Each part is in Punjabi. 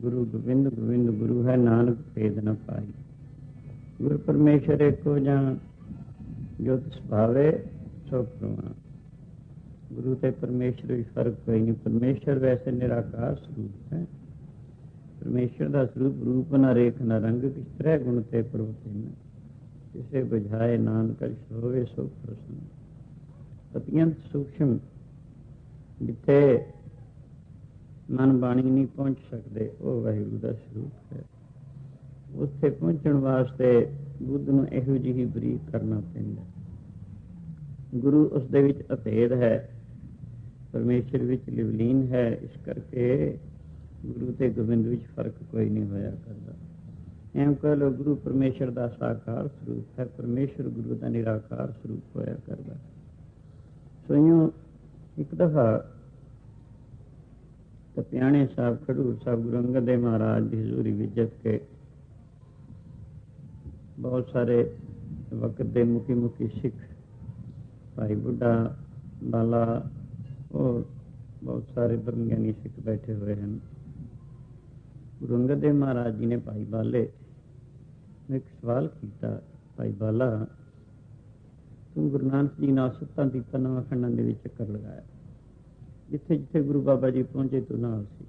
ਗੁਰੂ ਗੋਬਿੰਦ ਗੋਬਿੰਦ ਗੁਰੂ ਹੈ ਨਾਨਕ ਭੇਦ ਨ ਪਾਈ। ਗੁਰ ਪਰਮੇਸ਼ਰ ਏਕੋ ਜਾਂ ਜੋ ਤਿਸ ਸੋ ਪ੍ਰਮਾਣ। ਗੁਰੂ ਤੇ ਪਰਮੇਸ਼ਰ ਵਿੱਚ ਫ਼ਰਕ ਕੋਈ ਨਹੀਂ। ਪਰਮੇਸ਼ਰ ਵੈਸੇ ਨਿਰਾਕਾਰ ਸਰੂਪ ਹੈ। ਪਰਮੇਸ਼ਰ ਦਾ ਸਰੂਪ ਰੂਪ ਨਾ ਰੇਖ ਨਾ ਰੰਗ, ਕਿਸ ਤਰ੍ਹਾਂ ਗੁਣ ਤੇ ਪ੍ਰਵਤਿਨ ਕਿਸੇ ਬੁਝਾਏ ਨਾਨਕ ਹੋਵੇ ਸੋ ਪ੍ਰਸੰਨ। ਅਤਿਅੰਤ ਸੂਖਮ ਜਿੱਥੇ ਮਨ ਬਾਣੀ ਨਹੀਂ ਪਹੁੰਚ ਸਕਦੇ, ਉਹ ਵਾਹਿਗੁਰੂ ਦਾ ਸਰੂਪ ਹੈ। ਉੱਥੇ ਪਹੁੰਚਣ ਵਾਸਤੇ ਬੁੱਧ ਨੂੰ ਇਹੋ ਜਿਹੀ ਬਰੀਕ ਕਰਨਾ ਪੈਂਦਾ। ਗੁਰੂ ਉਸ ਦੇ ਵਿੱਚ ਅਭੇਦ ਹੈ, ਪਰਮੇਸ਼ਰ ਵਿੱਚ ਲਿਵਲੀਨ ਹੈ, ਇਸ ਕਰਕੇ ਗੁਰੂ ਤੇ ਗੋਬਿੰਦ ਵਿੱਚ ਫ਼ਰਕ ਕੋਈ ਨਹੀਂ ਹੋਇਆ ਕਰਦਾ। ਐਂ ਕਹ ਲੋ ਗੁਰੂ ਪਰਮੇਸ਼ਰ ਦਾ ਸਾਕਾਰ ਸਰੂਪ ਹੈ, ਪਰਮੇਸ਼ਰ ਗੁਰੂ ਦਾ ਨਿਰਾਕਾਰ ਸਰੂਪ ਹੋਇਆ ਕਰਦਾ। ਸੋ ਇਉਂ ਇੱਕ ਦਫਾ ਤੇ ਪਿਆਣੇ ਸਾਹਿਬ ਖਡੂਰ ਸਾਹਿਬ ਗੁਰੂ ਅੰਗਦ ਦੇਵ ਮਹਾਰਾਜ ਦੀ ਹਜ਼ੂਰੀ ਵਿੱਚ ਜਗ ਕੇ ਬਹੁਤ ਸਾਰੇ ਵਕਤ ਦੇ ਮੁਖੀ ਮੁਖੀ ਸਿੱਖ ਭਾਈ ਬੁੱਢਾ, ਬਾਲਾ ਔਰ ਬਹੁਤ ਸਾਰੇ ਬ੍ਰਹਮਗਿਆਨੀ ਸਿੱਖ ਬੈਠੇ ਹੋਏ ਹਨ। ਗੁਰੂ ਅੰਗਦ ਦੇਵ ਮਹਾਰਾਜ ਜੀ ਨੇ ਭਾਈ ਬਾਲੇ ਨੇ ਇੱਕ ਸਵਾਲ ਕੀਤਾ, ਭਾਈ ਬਾਲਾ, ਤੂੰ ਗੁਰੂ ਨਾਨਕ ਜੀ ਨਾਲ ਸੱਤਾਂ ਦੀ ਤਨਵਾ ਖੰਡਾਂ ਦੇ ਵਿੱਚ ਚੱਕਰ ਲਗਾਇਆ। ਜਿੱਥੇ ਜਿੱਥੇ ਗੁਰੂ ਬਾਬਾ ਜੀ ਪਹੁੰਚੇ ਤੂੰ ਨਾਲ ਸੀ।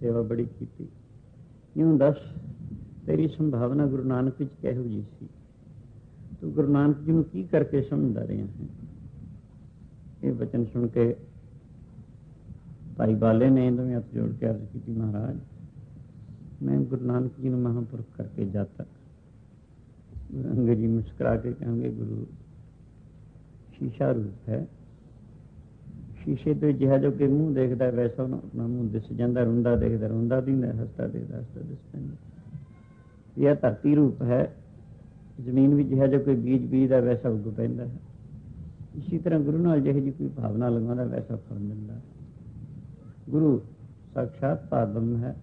ਸੇਵਾ ਬੜੀ ਕੀਤੀ। ਇਉਂ ਦੱਸ, ਤੇਰੀ ਸੰਭਾਵਨਾ ਗੁਰੂ ਨਾਨਕ ਵਿੱਚ ਕਿਹੋ ਜੀ ਸੀ? ਤੂੰ ਗੁਰੂ ਨਾਨਕ ਜੀ ਨੂੰ ਕੀ ਕਰਕੇ ਸਮਝਦਾ ਰਿਹਾ ਹੈ? ਇਹ ਬਚਨ ਸੁਣ ਕੇ ਭਾਈ ਬਾਲੇ ਨੇ ਦੋਵੇਂ ਹੱਥ ਜੋੜ ਕੇ ਅਰਜ਼ ਕੀਤੀ, ਮਹਾਰਾਜ, ਮੈਂ ਗੁਰੂ ਨਾਨਕ ਜੀ ਨੂੰ ਮਹਾਂਪੁਰਖ ਕਰਕੇ ਜਾਤਾ ਅੰਗਰੇਜ਼ੀ ਅੰਗਦ ਜੀ ਮੁਸਕਰਾ ਕੇ ਕਹਾਂਗੇ ਗੁਰੂ ਸ਼ੀਸ਼ਾ ਰੂਪ ਹੈ ਸ਼ੀਸ਼ੇ ਤੇ ਜਿਹਾ ਜੋ ਕਿ ਮੂੰਹ ਦੇਖਦਾ, ਵੈਸਾ ਉਹਨਾਂ ਆਪਣਾ ਮੂੰਹ ਦਿਸ ਜਾਂਦਾ, ਰੁੰਦਾ ਦੇਖਦਾ, ਰੁੰਦਾ ਦਿੰਦਾ, ਹੱਸਦਾ ਦੇਖਦਾ, ਹੱਸਦਾ ਦਿਸ ਪੈਂਦਾ। ਇਹ ਧਰਤੀ ਰੂਪ ਹੈ, ਜ਼ਮੀਨ ਵਿੱਚ ਜਿਹਾ ਜੋ ਕੋਈ ਬੀਜ ਬੀਜਦਾ, ਵੈਸਾ ਉੱਗ ਪੈਂਦਾ ਹੈ। ਇਸੇ ਤਰ੍ਹਾਂ ਗੁਰੂ ਨਾਲ ਜਿਹੇ ਜੀ ਕੋਈ ਭਾਵਨਾ ਲਗਾਉਂਦਾ, ਵੈਸਾ ਫਲ ਮਿਲਦਾ ਗੁਰੂ ਸਾਖਾਤ ਪਾਦਮ ਹੈ,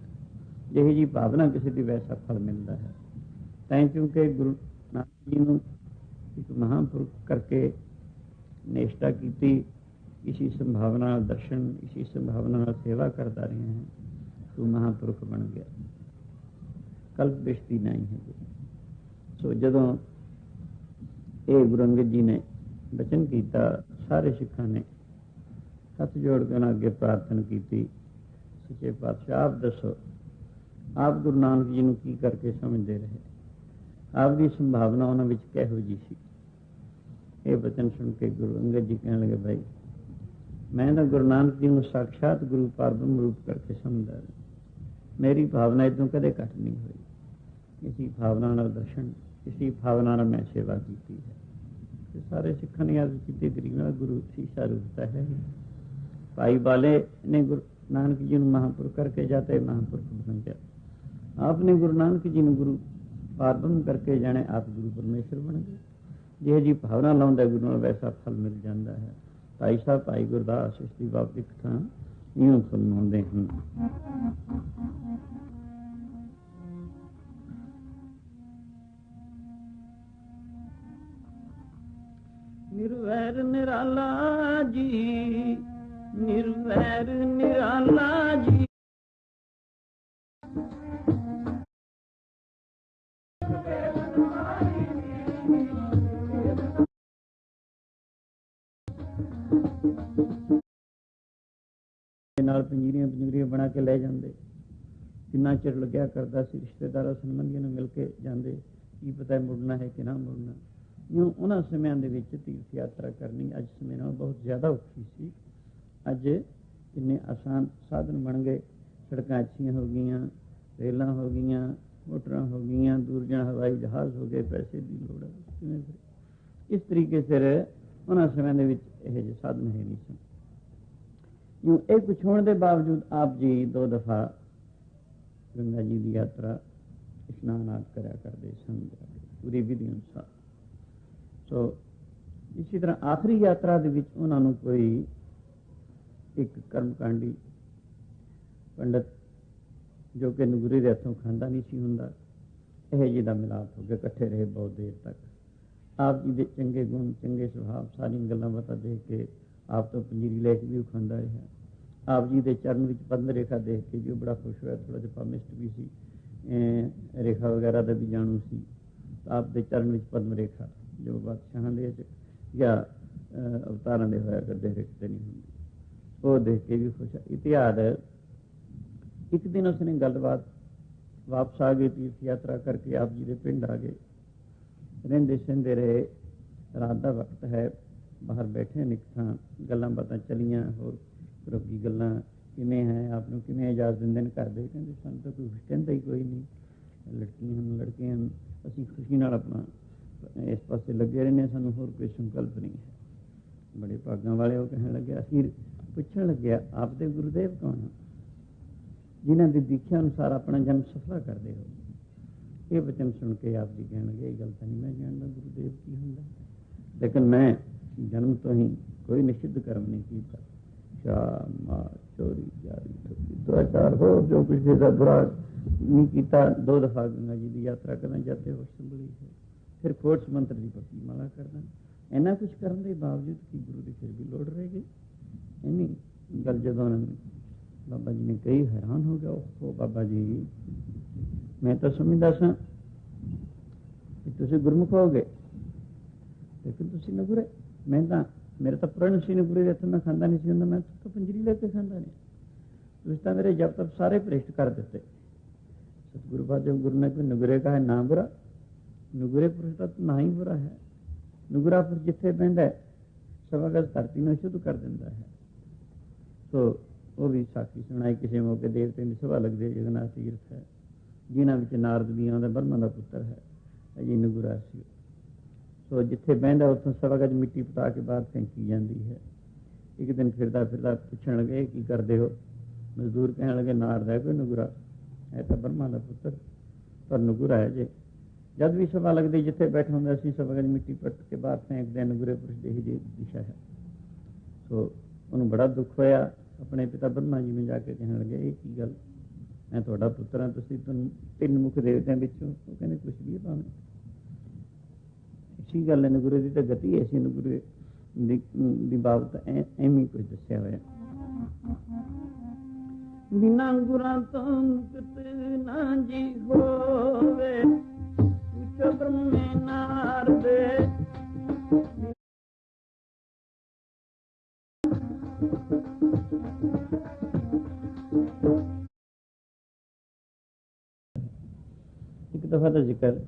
ਜਿਹੇ ਜੀ ਭਾਵਨਾ ਕਿਸੇ ਦੀ ਵੈਸਾ ਫਲ ਮਿਲਦਾ ਹੈ। ਤਾਂ ਕਿਉਂਕਿ ਗੁਰੂ ਨਾਨਕ ਜੀ ਨੂੰ ਇੱਕ ਮਹਾਂਪੁਰਖ ਕਰਕੇ ਨੇਸ਼ਟਾ ਕੀਤੀ ਇਸੀ ਸੰਭਾਵਨਾ ਨਾਲ ਦਰਸ਼ਨ ਇਸੀ ਸੰਭਾਵਨਾ ਨਾਲ ਸੇਵਾ ਕਰਦਾ ਰਿਹਾ ਹੈ ਤੂੰ ਮਹਾਂਪੁਰਖ ਬਣ ਗਿਆ ਕਲਪ ਬਿਸ਼ਤੀ ਨਹੀਂ ਹੈ ਸੋ ਜਦੋਂ ਇਹ ਗੁਰੂ ਅੰਗਦ ਜੀ ਨੇ ਬਚਨ ਕੀਤਾ ਸਾਰੇ ਸਿੱਖਾਂ ਨੇ ਹੱਥ ਜੋੜ ਕੇ ਉਹਨਾਂ ਅੱਗੇ ਪ੍ਰਾਰਥਨਾ ਕੀਤੀ ਸੱਚੇ ਪਾਤਸ਼ਾਹ ਆਪ ਦੱਸੋ ਆਪ ਗੁਰੂ ਨਾਨਕ ਜੀ ਨੂੰ ਕੀ ਕਰਕੇ ਸਮਝਦੇ ਰਹੇ ਆਪ ਦੀ ਸੰਭਾਵਨਾ ਉਹਨਾਂ ਵਿੱਚ ਕਿਹੋ ਜੀ ਸੀ ਇਹ ਬਚਨ ਸੁਣ ਕੇ ਗੁਰੂ ਅੰਗਦ ਜੀ ਕਹਿਣ ਲੱਗੇ ਭਾਈ ਮੈਂ ਤਾਂ ਗੁਰੂ ਨਾਨਕ ਜੀ ਨੂੰ ਸਾਖਾਤ ਗੁਰੂ ਪਾਰਬ੍ਰਹਮ ਰੂਪ ਕਰਕੇ ਸਮਝਦਾ ਮੇਰੀ ਭਾਵਨਾ ਇਦੋਂ ਕਦੇ ਘਟ ਨਹੀਂ ਹੋਈ। ਇਸੀ ਭਾਵਨਾ ਨਾਲ ਦਰਸ਼ਨ ਇਸੀ ਭਾਵਨਾ ਨਾਲ ਮੈਂ ਸੇਵਾ ਕੀਤੀ ਹੈ। ਤੇ ਸਾਰੇ ਸਿੱਖਾਂ ਨੇ ਅਰਜ਼ ਕੀਤੀ, ਗਰੀਬਾ ਗੁਰੂ ਸੀਸਾ ਰੂਪ ਹੈ। ਭਾਈ ਬਾਲੇ ਨੇ ਗੁਰੂ ਨਾਨਕ ਜੀ ਨੂੰ ਮਹਾਂਪੁਰਖ ਕਰਕੇ ਜਾਤੇ ਮਹਾਂਪੁਰਖ ਬਣ ਗਿਆ। ਆਪਨੇ ਗੁਰੂ ਨਾਨਕ ਜੀ ਨੂੰ ਗੁਰੂ ਪਾਰਬਨ ਕਰਕੇ ਜਾਣੇ, ਆਪ ਗੁਰੂ ਪਰਮੇਸ਼ਰ ਬਣ ਗਏ। ਜਿਹੇ ਜੀ ਭਾਵਨਾ ਲਾਉਂਦਾ ਗੁਰੂ ਨਾਲ, ਵੈਸਾ ਫਲ ਮਿਲ ਜਾਂਦਾ ਹੈ। ਭਾਈ ਸਾਹਿਬ, ਭਾਈ ਗੁਰਦਾਸ, ਇਸ ਦੀ ਬਾਬਤ ਕਥਾ ਇਉਂ ਫਰਮਾਉਂਦੇ ਹਨ। ਨਿਰਵੈਰ ਨਿਰਾਲਾ ਜੀ, ਨਿਰਵੈਰ ਨਿਰਾਲਾ ਜੀ। ਨਾਲ ਪੰਜੀਰੀਆਂ ਪੰਜੀਰੀਆਂ ਬਣਾ ਕੇ ਲੈ ਜਾਂਦੇ। ਕਿੰਨਾ ਚਿਰ ਲੱਗਿਆ ਕਰਦਾ ਸੀ ਰਿਸ਼ਤੇਦਾਰਾਂ ਸੰਬੰਧੀਆਂ ਨੂੰ ਮਿਲ ਕੇ ਜਾਂਦੇ। ਕੀ ਪਤਾ ਮੁੜਨਾ ਹੈ ਕਿ ਨਾ ਮੁੜਨਾ। ਜਿਉਂ ਉਹਨਾਂ ਸਮਿਆਂ ਦੇ ਵਿੱਚ ਤੀਰਥ ਯਾਤਰਾ ਕਰਨੀ ਅੱਜ ਸਮੇਂ ਨਾਲ ਬਹੁਤ ਜ਼ਿਆਦਾ ਔਖੀ ਸੀ। ਅੱਜ ਇੰਨੇ ਆਸਾਨ ਸਾਧਨ ਬਣ ਗਏ। ਸੜਕਾਂ ਅੱਛੀਆਂ ਹੋ ਗਈਆਂ, ਰੇਲਾਂ ਹੋ ਗਈਆਂ, ਮੋਟਰਾਂ ਹੋ ਗਈਆਂ ਦੂਰ ਜਾਣ ਹਵਾਈ ਜਹਾਜ਼ ਹੋ ਗਏ, ਪੈਸੇ ਦੀ ਲੋੜ ਹੈ ਕਿਵੇਂ ਇਸ ਤਰੀਕੇ ਸਿਰ ਉਹਨਾਂ ਸਮਿਆਂ ਦੇ ਵਿੱਚ ਇਹ ਜਿਹੇ ਸਾਧਨ ਹੈ ਨਹੀਂ ਸਨ। ਯੂੰ ਇਹ ਕੁਛ ਹੋਣ ਦੇ ਬਾਵਜੂਦ ਆਪ ਜੀ ਦੋ ਦਫਾ ਗੰਗਾ ਜੀ ਦੀ ਯਾਤਰਾ ਇਸ਼ਨਾਨ ਆਪ ਕਰਿਆ ਕਰਦੇ ਸਨ। ਪੂਰੀ ਵਿਧੀ ਅਨੁਸਾਰ। ਸੋ ਇਸੇ ਤਰ੍ਹਾਂ ਆਖਰੀ ਯਾਤਰਾ ਦੇ ਵਿੱਚ ਉਹਨਾਂ ਨੂੰ ਕੋਈ ਇੱਕ ਕਰਮਕਾਂਡੀ ਪੰਡਤ ਜੋ ਕਿ ਨਗਰੀ ਦੇ ਹੱਥੋਂ ਖਾਂਦਾ ਨਹੀਂ ਸੀ ਹੁੰਦਾ, ਇਹ ਜੀ ਦਾ ਮਿਲਾਪ ਹੋ ਗਿਆ, ਇਕੱਠੇ ਰਹੇ ਬਹੁਤ ਦੇਰ ਤੱਕ। ਆਪ ਜੀ ਦੇ ਚੰਗੇ ਗੁਣ, ਚੰਗੇ ਸੁਭਾਅ, ਸਾਰੀਆਂ ਗੱਲਾਂ ਬਾਤਾਂ ਦੇਖ ਕੇ ਆਪ ਤੋਂ ਪੰਜੀਰੀ ਲੈ ਕੇ ਵੀ ਖਾਂਦਾ ਰਿਹਾ। ਆਪ ਜੀ ਦੇ ਚਰਨ ਵਿੱਚ ਪਦਮ ਰੇਖਾ ਦੇਖ ਕੇ ਜੀ ਉਹ ਬੜਾ ਖੁਸ਼ ਹੋਇਆ ਥੋੜਾ ਜਿਹਾ ਪਾਮਿਸਟ ਵੀ ਸੀ। ਰੇਖਾ ਵਗੈਰਾ ਦਾ ਵੀ ਜਾਣੂ ਸੀ। ਆਪ ਦੇ ਚਰਨ ਵਿੱਚ ਪਦਮ ਰੇਖਾ, ਜੋ ਬਾਦਸ਼ਾਹਾਂ ਦੇ ਜਾਂ ਅਵਤਾਰਾਂ ਦੇ ਹੋਇਆ ਕਰਦੇ ਹਰ ਤੇ ਨਹੀਂ ਹੁੰਦੇ। ਉਹ ਦੇਖ ਕੇ ਵੀ ਖੁਸ਼ ਹੈ ਇਤਿਹਾਦ, ਇੱਕ ਦਿਨ ਉਸਨੇ ਗੱਲਬਾਤ ਵਾਪਸ ਆ ਗਏ ਤੀਰਥ ਯਾਤਰਾ ਕਰਕੇ ਆਪ ਜੀ ਦੇ ਪਿੰਡ ਆ ਗਏ। ਰਹਿੰਦੇ ਸਹਿੰਦੇ ਰਹੇ। ਰਾਤ ਦਾ ਵਕਤ ਹੈ ਬਾਹਰ ਬੈਠੇ ਨਿਕ ਥਾਂ ਗੱਲਾਂ ਬਾਤਾਂ ਚਲੀਆਂ ਹੋਰ ਰੋਗੀ ਗੱਲਾਂ ਕਿਵੇਂ ਹੈ ਆਪ ਨੂੰ ਕਿਵੇਂ ਇਜਾਜ਼ਤ ਦਿੰਦੇ ਨੇ ਕਰਦੇ ਕਹਿੰਦੇ ਸਾਨੂੰ ਤਾਂ ਕੋਈ ਕਹਿੰਦਾ ਹੀ ਕੋਈ ਨਹੀਂ। ਲੜਕੀਆਂ ਹਨ ਲੜਕੇ ਹਨ ਅਸੀਂ ਖੁਸ਼ੀ ਨਾਲ ਆਪਣਾ ਇਸ ਪਾਸੇ ਲੱਗੇ ਰਹਿੰਦੇ ਹਾਂ, ਸਾਨੂੰ ਹੋਰ ਕੋਈ ਸੰਕਲਪ ਨਹੀਂ ਹੈ। ਬੜੇ ਭਾਗਾਂ ਵਾਲੇ ਉਹ ਕਹਿਣ ਲੱਗੇ ਅਸੀਂ ਪੁੱਛਣ ਲੱਗਿਆ ਆਪ ਦੇ ਗੁਰਦੇਵ ਕੌਣ ਹਨ? ਜਿਨ੍ਹਾਂ ਦੀ ਦੀਖਿਆ ਅਨੁਸਾਰ ਆਪਣਾ ਜਨਮ ਸਫਲਾ ਕਰਦੇ ਹੋ। ਇਹ ਬਚਨ ਸੁਣ ਕੇ ਆਪ ਜੀ ਕਹਿਣਗੇ ਇਹ ਗੱਲ ਤਾਂ ਨਹੀਂ ਮੈਂ ਜਾਣਦਾ, ਗੁਰਦੇਵ ਕੀ ਹੁੰਦਾ? ਲੇਕਿਨ ਮੈਂ ਜਨਮ ਤੋਂ ਹੀ ਕੋਈ ਨਿਸ਼ਚਿਤ ਕਰਮ ਨਹੀਂ ਕੀਤਾ। ਸ਼ਾਮ ਚੋਰੀ, ਜਾਰੀ ਠੱਗੀ ਦੁਆਚਾਰ ਹੋ ਜੋ ਕੁਝ ਦਾ ਬੁਰਾ ਨਹੀਂ ਕੀਤਾ, ਦੋ ਦਫਾ ਗੰਗਾ ਜੀ ਦੀ ਯਾਤਰਾ ਕਰਨ ਜਾਂਦੇ ਹੋ ਸੰਭਲੀ ਹੈ ਫਿਰ ਕੋਟਸ ਮੰਤਰ ਦੀ ਪੱਕੀ ਮਾਲਾ ਕਰਦਾ। ਇੰਨਾ ਕੁਝ ਕਰਨ ਦੇ ਬਾਵਜੂਦ ਕਿ ਗੁਰੂ ਦੀ ਫਿਰ ਵੀ ਲੋੜ ਰਹਿ ਗਈ। ਇੰਨੀ ਗੱਲ ਜਦੋਂ ਉਹਨਾਂ ਨੇ ਬਾਬਾ ਜੀ ਨੇ ਕਹੀ, ਹੈਰਾਨ ਹੋ ਗਿਆ। ਉਹ ਬਾਬਾ ਜੀ ਮੈਂ ਤਾਂ ਸਮਝਦਾ ਸਾਂ ਕਿ ਤੁਸੀਂ ਗੁਰਮੁਖ ਹੋਗੇ ਲੇਕਿਨ ਤੁਸੀਂ ਨਗੁਰੇ। ਮੈਂ ਤਾਂ ਮੇਰੇ ਤਾਂ ਪ੍ਰਣ ਸੀ ਨਗੁਰੇ ਦੇ ਇੱਥੇ ਮੈਂ ਖਾਂਦਾ ਨਹੀਂ ਸੀ ਹੁੰਦਾ ਮੈਂ ਤਾਂ ਪੰਜਰੀ ਲੈ ਕੇ ਖਾਂਦਾ ਨਹੀਂ। ਤੁਸੀਂ ਤਾਂ ਮੇਰੇ ਜਪ ਤੱਕ ਸਾਰੇ ਭ੍ਰਿਸ਼ਟ ਕਰ ਦਿੱਤੇ। ਸਤਿਗੁਰੂ ਬਾਜੋ ਗੁਰੂ ਨੇ ਕੋਈ ਨਗੁਰੇ ਕਹਾ ਨਾ ਬੁਰਾ। ਨਗੁਰੇ ਪੁਰਸ਼ ਤਾਂ ਨਾ ਹੀ ਬੁਰਾ ਹੈ। ਨਗੁਰਾ ਪਰ ਜਿੱਥੇ ਬਹਿੰਦਾ ਹੈ, ਸਵਾ ਧਰਤੀ ਨੂੰ ਸ਼ੁੱਧ ਕਰ ਦਿੰਦਾ ਹੈ। ਸੋ ਉਹ ਵੀ ਸਾਖੀ ਸੁਣਾਈ ਕਿਸੇ ਮੌਕੇ ਦੇਵਤੇ ਦੀ ਸਭਾ ਲੱਗਦੀ ਹੈ ਜਗਨਨਾਥ ਤੀਰਥ ਹੈ। ਜਿਨ੍ਹਾਂ ਵਿੱਚ ਨਾਰਦ ਵੀ ਆਉਂਦਾ ਬਰਮਾ ਦਾ ਪੁੱਤਰ ਹੈ ਅਜੀ ਨਗੁਰਾ ਸੀ ਸੋ ਜਿੱਥੇ ਬਹਿੰਦਾ ਉੱਥੋਂ ਸਵਾ ਗਜ ਮਿੱਟੀ ਪਟਾ ਕੇ ਬਾਹਰ ਫੈਂਕੀ ਜਾਂਦੀ ਹੈ। ਇੱਕ ਦਿਨ ਫਿਰਦਾ ਫਿਰਦਾ ਪੁੱਛਣ ਲੱਗੇ "ਇਹ ਕੀ ਕਰਦੇ ਹੋ? ਮਜ਼ਦੂਰ ਕਹਿਣ ਲੱਗੇ ਨਾਰਦ ਹੈ ਕੋਈ ਨਗੁਰਾ? ਇਹ ਤਾਂ ਬਰਮਾ ਦਾ ਪੁੱਤਰ ਪਰ ਨਗੁਰਾ ਹੈ ਜੇ। ਜਦ ਵੀ ਸਭਾ ਲੱਗਦੀ ਜਿੱਥੇ ਬੈਠਾ ਹੁੰਦਾ ਸੀ ਸਵਾ ਗਜ ਮਿੱਟੀ ਪੱਟ ਕੇ ਬਾਹਰ ਫੈਂਕਦੇ ਹਨ, ਨਗੁਰੇ ਪੁਰਸ਼ ਦੀ ਹੀ ਜਿਹੀ ਦਿਸ਼ਾ ਹੈ। ਸੋ ਉਹਨੂੰ ਬੜਾ ਦੁੱਖ ਹੋਇਆ ਆਪਣੇ ਪਿਤਾ ਬ੍ਰਹਮਾ ਜੀ ਨੂੰ ਜਾ ਕੇ ਕਹਿਣ ਲੱਗੇ ਇਹ ਕੀ ਗੱਲ? ਮੈਂ ਤੁਹਾਡਾ ਪੁੱਤਰ ਹਾਂ, ਤੁਸੀਂ ਤੁਹਾਨੂੰ ਤਿੰਨ ਮੁਖ ਦੇਵਤਿਆਂ ਵਿੱਚੋਂ ਉਹ ਕਹਿੰਦੇ ਕੁਛ ਵੀ ਭਾਵੇਂ। ਇਸੀ ਗੱਲ ਹੈ ਨਗੁਰੇ ਦੀ ਤਾਂ ਗਤੀ ਐਸੀ ਨਗੁਰੇ ਦੀ ਦੀ ਬਾਬਤ ਐਵੇਂ ਕੁਝ ਦੱਸਿਆ ਹੋਇਆ। ਬਿਨਾਂ ਗੁਰਾਂ ਤੋਂ ਮੁਕਤ ਨਾ ਜੀ ਹੋਵੇ ਪੁੱਛੋ ਬ੍ਰਹਮੇ ਨਾਰਦੇ ਇੱਕ ਦਫਾ ਦਾ ਜ਼ਿਕਰ